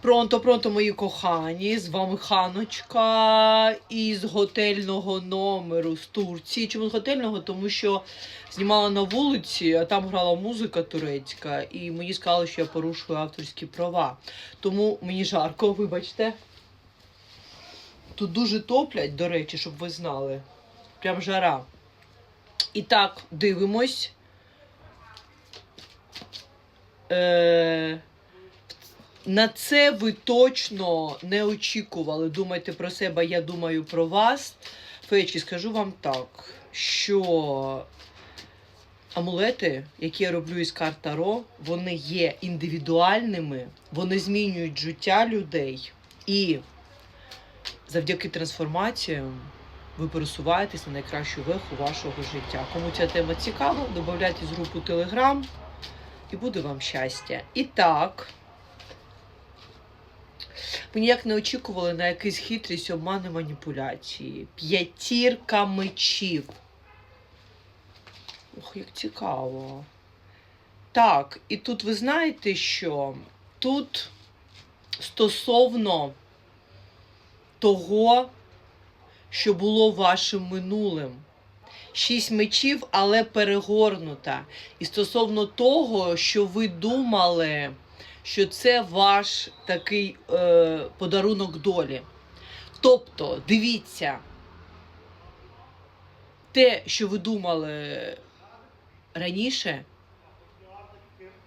Пронто, пронто, мої кохані, з вами Ханочка із готельного номеру з Турції. Чому з готельного? Тому що знімала на вулиці, а там грала музика турецька, і мені сказали, що я порушую авторські права. Тому мені жарко, вибачте. Тут дуже топлять, до речі, щоб ви знали. Прям жара. І так, дивимось. Е- на це ви точно не очікували. Думайте про себе, я думаю про вас. Феєчки, скажу вам так, що амулети, які я роблю із карт Таро, вони є індивідуальними, вони змінюють життя людей. І завдяки трансформаціям ви пересуваєтесь на найкращу веху вашого життя. Кому ця тема цікава, додавайтесь в групу Телеграм і буде вам щастя. І так. Ми ніяк не очікували на якийсь хитрість, обмани, маніпуляції. П'ятірка мечів. Ох, як цікаво. Так, і тут ви знаєте, що тут стосовно того, що було вашим минулим. Шість мечів, але перегорнута. І стосовно того, що ви думали що це ваш такий е, подарунок долі. Тобто, дивіться, те, що ви думали раніше,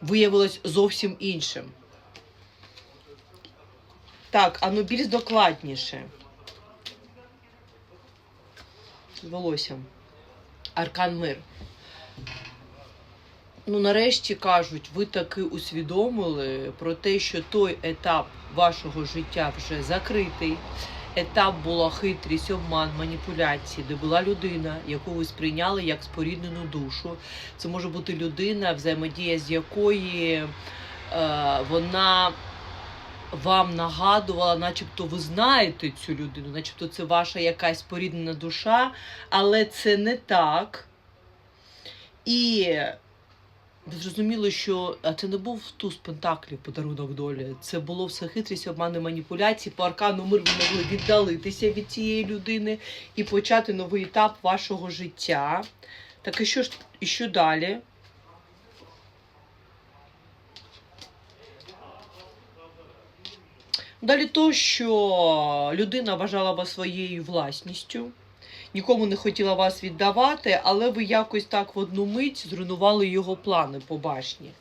виявилось зовсім іншим. Так, а ну більш докладніше. З волоссям. Аркан мир. Ну, нарешті кажуть, ви таки усвідомили про те, що той етап вашого життя вже закритий. Етап була хитрість, обман, маніпуляції, де була людина, яку ви сприйняли як споріднену душу. Це може бути людина, взаємодія з якої е, вона вам нагадувала, начебто ви знаєте цю людину, начебто це ваша якась споріднена душа, але це не так. І ви зрозуміли, що це не був туз пентаклів подарунок долі. Це було все хитрість, обмани, маніпуляції. По аркану мир ви могли віддалитися від цієї людини і почати новий етап вашого життя. Так і що ж і що далі? Далі то, що людина вважала вас своєю власністю нікому не хотіла вас віддавати, але ви якось так в одну мить зруйнували його плани по башні.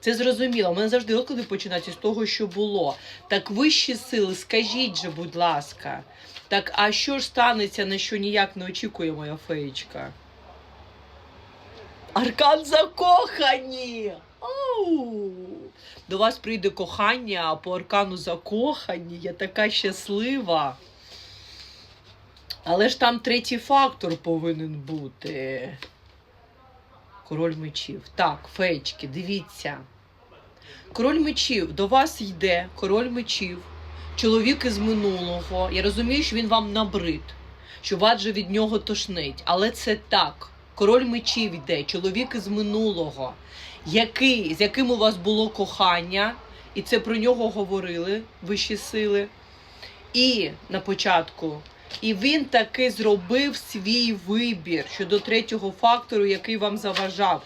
Це зрозуміло. У мене завжди розклади починаються з того, що було. Так вищі сили, скажіть же, будь ласка, так а що ж станеться, на що ніяк не очікує моя феєчка? Аркан закохані! Ау! До вас прийде кохання, по аркану закохані. Я така щаслива. Але ж там третій фактор повинен бути. Король мечів. Так, феєчки, дивіться. Король мечів до вас йде, король мечів, чоловік із минулого. Я розумію, що він вам набрид, що вас же від нього тошнить. Але це так. Король мечів йде, чоловік із минулого, який, з яким у вас було кохання, і це про нього говорили вищі сили. І на початку і він таки зробив свій вибір щодо третього фактору, який вам заважав.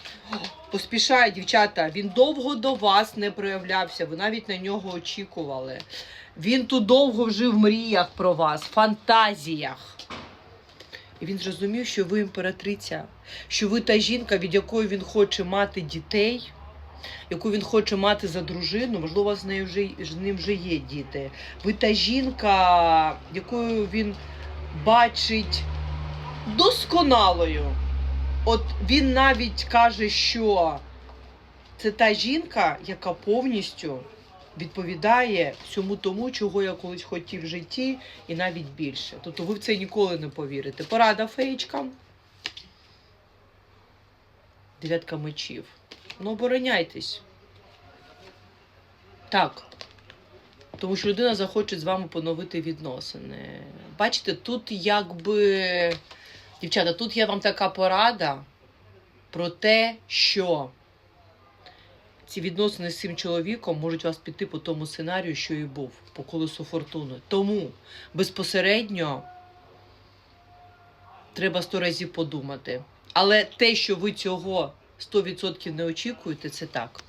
Поспішає, дівчата, він довго до вас не проявлявся, ви навіть на нього очікували. Він тут довго жив в мріях про вас, фантазіях. І він зрозумів, що ви імператриця, що ви та жінка, від якої він хоче мати дітей, яку він хоче мати за дружину, можливо, з нею вже з ним вже є діти. Ви та жінка, якою він бачить досконалою. От він навіть каже, що це та жінка, яка повністю відповідає всьому тому, чого я колись хотів в житті, і навіть більше. Тобто ви в це ніколи не повірите. Порада феєчкам. Дев'ятка мечів. Ну, обороняйтесь. Так. Тому що людина захоче з вами поновити відносини. Бачите, тут якби. Дівчата, тут є вам така порада про те, що ці відносини з цим чоловіком можуть вас піти по тому сценарію, що і був, по колесу фортуни. Тому безпосередньо треба сто разів подумати. Але те, що ви цього 100% не очікуєте, це так.